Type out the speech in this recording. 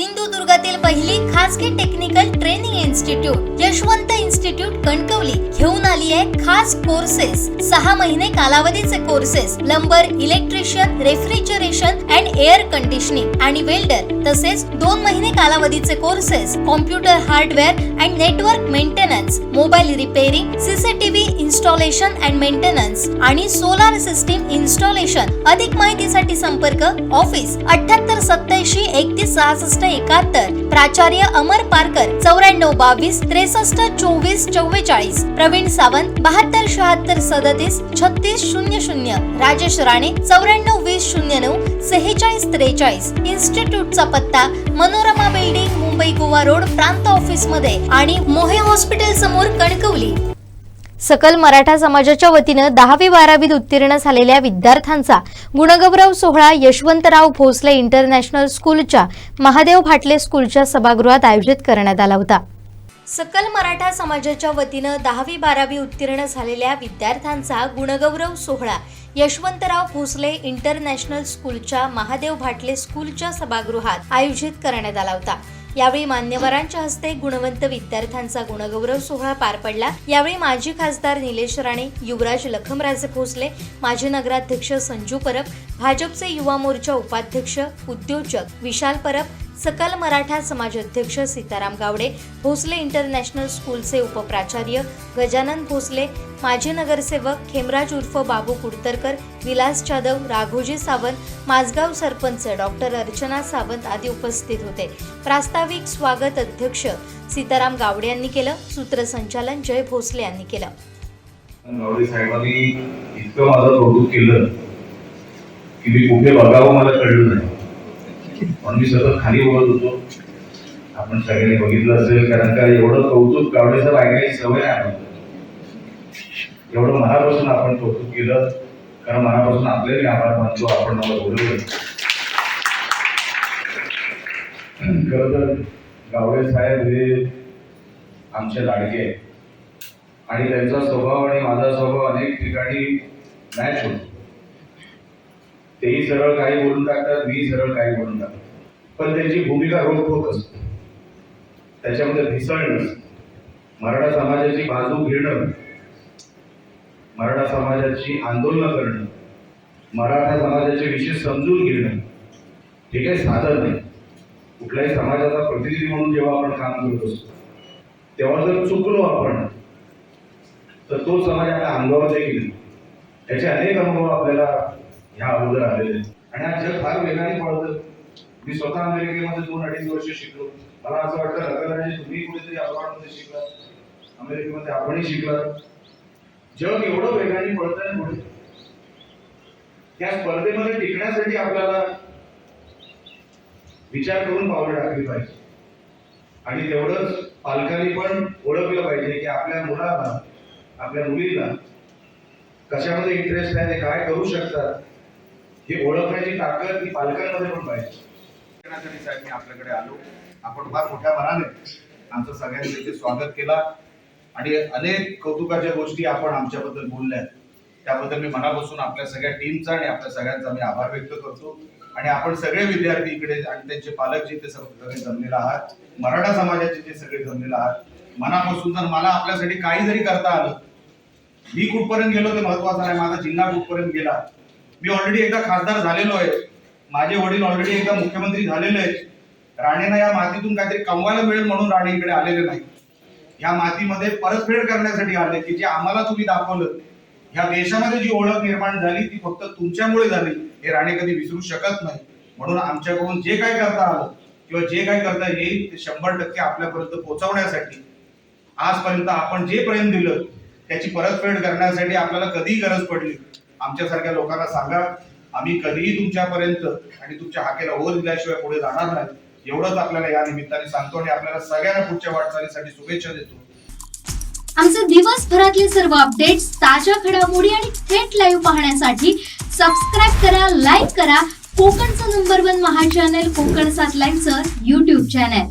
सिंधुदुर्गातील पहिली खासगी technical training institute Yashwant institute Kankavli घेऊन आली आहे खास कोर्सेस सहा महिने कालावधीचे courses plumber electrician refrigeration and air conditioning आणि वेल्डर तसेच दोन महिने कालावधीचे courses computer hardware and network maintenance mobile repairing CCTV installation and maintenance आणि सोलार सिस्टीम इन्स्टॉलेशन अधिक माहितीसाठी संपर्क ऑफिस अठ्याहत्तर सत्याऐंशी एकतीस सहासष्ट एकाहत्तर. प्राचार्य अमर पारकर चौऱ्याण्णव बावीस त्रेसष्ट चोवीस चव्वेचाळीस. प्रवीण सावंत बहात्तर शहात्तर सदतीस छत्तीस शून्य शून्य. राजेश राणे चौऱ्याण्णव वीस शून्य नऊ सेहेचाळीस त्रेचाळीस. इन्स्टिट्यूटचा पत्ता मनोरमा बिल्डिंग मुंबई गोवा रोड प्रांत ऑफिसमध्ये आणि मोहे हॉस्पिटल समोर कणकवली. सकल मराठा समाजाच्या वतीनं दहावी बारावीत उत्तीर्ण झालेल्या विद्यार्थ्यांचा गुणगौरव सोहळा यशवंतराव भोसले इंटरनॅशनल स्कूलच्या महादेव भाटले स्कूलच्या सभागृहात आयोजित करण्यात आला होता. सकल मराठा समाजाच्या वतीनं दहावी बारावी उत्तीर्ण झालेल्या विद्यार्थ्यांचा गुणगौरव सोहळा यशवंतराव भोसले इंटरनॅशनल स्कूलच्या महादेव भाटले स्कूलच्या सभागृहात आयोजित करण्यात आला होता. यावेळी मान्यवरांच्या हस्ते गुणवंत विद्यार्थ्यांचा गुणगौरव सोहळा पार पडला. यावेळी माजी खासदार निलेश राणे युवराज लखमराजे भोसले माजी नगराध्यक्ष संजू परब भाजपचे युवा मोर्चा उपाध्यक्ष उद्योजक विशाल परब सकल मराठा समाज अध्यक्ष सीताराम गावडे भोसले इंटरनॅशनल स्कूलचे उपप्राचार्य गजानन भोसले माजी नगरसेवक खेमराज उर्फ बाबू कुडतरकर विलास जाधव राघोजी सावंत माझगाव सरपंच डॉक्टर अर्चना सावंत आदी उपस्थित होते. प्रास्ताविक स्वागत अध्यक्ष सीताराम गावडे यांनी केलं सूत्रसंचालन जय भोसले यांनी केलं गावडे साहेबांनी इतकं माझं कौतुक केलं की मी कुठे बघावं मला कळलं नाही. पण मी सतत खाली बघत होतो. आपण सगळ्यांनी बघितलं असेल कारण का एवढं कौतुक गावडे साहेब ऐकायची सवय आहे. एवढं मनापासून आपण कौतुक केलं कारण मनापासून आपल्याही आभार मानतो आपण मला बोलवलं. खर तर गावडे साहेब हे आमचे लाडके आहेत. आणि त्यांचा स्वभाव आणि माझा स्वभाव अनेक ठिकाणी मॅच होतो. तेही सरळ काही बोलून टाकतात मी सरळ काही बोलून टाकतात पण त्यांची भूमिका रोखोक असते. त्याच्यामध्ये भिसळणं मराठा समाजाची बाजू घेणं मराठा समाजाची आंदोलनं करणं मराठा समाजाचे विषय समजून घेणं हे काही साधन नाही. कुठल्याही समाजाचा प्रतिनिधी म्हणून जेव्हा आपण काम करत असतो तेव्हा जर चुकलो आपण तर तो समाज आपल्या अंगावर देखील याचे अनेक अनुभव आपल्याला ह्या अगोदर आलेले आणि आज जग फार वेगाने पळतं मी स्वतः अमेरिकेमध्ये दोन अडीच वर्ष शिकलो. मला असं वाटतं रगराजे तुम्ही कुठेतरी अब्रॉडमध्ये शिकला अमेरिकेमध्ये आपणही शिकला जग एवढं वेगाने पळतंय पुढे. त्या स्पर्धेमध्ये टिकण्यासाठी आपल्याला विचार करून पावलं टाकली पाहिजे. आणि तेवढंच पालकांनी पण ओळखलं पाहिजे की आपल्या मुलाला आपल्या मुलीला कशामध्ये इंटरेस्ट आहे ते काय करू शकतात हे ओळखण्याची ताकद ही पालकांमध्ये पण पाहिजे. साहेब मी आपल्याकडे आलो. आपण फार मोठ्या मनाने आमचं सगळ्यांनी इथे स्वागत केला. आणि अनेक कौतुकाच्या गोष्टी आपण आमच्याबद्दल बोलल्या त्याबद्दल मी मनापासून आपल्या सगळ्या टीमचा आणि आपल्या सगळ्यांचा मी आभार व्यक्त करतो. आणि आपण सगळे विद्यार्थी इकडे आणि त्यांचे पालक जे ते सगळे जमलेले आहात मराठा समाजाचे जे सगळे जमलेले आहात मनापासून जर मला आपल्यासाठी काही जरी करता आलं मी कुठपर्यंत गेलो ते महत्वाचं नाही. माझा जिल्हा कुठपर्यंत गेला मी ऑलरेडी एकदा खासदार झालेलो आहे. माझे वडील ऑलरेडी एकदा मुख्यमंत्री झालेले आहेत. राणेंना या मातीतून काहीतरी कमवायला मिळेल म्हणून राणे इकडे आलेले नाही या मातीमध्ये परतफेड करण्यासाठी आले की जे आम्हाला तुम्ही दाखवलं ह्या देशामध्ये जी ओळख निर्माण झाली ती फक्त तुमच्यामुळे झाली हे राणे कधी विसरू शकत नाही. म्हणून आमच्याकडून जे काय करता आलं किंवा जे काय करता येईल ते शंभर टक्के आपल्यापर्यंत पोहोचवण्यासाठी आजपर्यंत आपण जे प्रेम दिलं त्याची परतफेड करण्यासाठी आपल्याला कधीही गरज पडली. आमच्यासारख्या लोकांना सांगा आम्ही कधीही तुमच्यापर्यंत आणि तुमच्या हाकेला ओर दिल्याशिवाय पुढे जाणार नाही. एवढंच आपल्याला या निमित्ताने सांगतो आणि आपल्याला सगळ्यांना पुढच्या वाटचालीसाठी शुभेच्छा देतो. आमचे दिवसभरातले सर्व अपडेट्स ताज्या घडामोडी आणि थेट लाईव्ह पाहण्यासाठी सबस्क्राईब करा लाईक करा. कोकणचं नंबर वन महा चॅनल कोकण सात लाईनचं युट्यूब चॅनल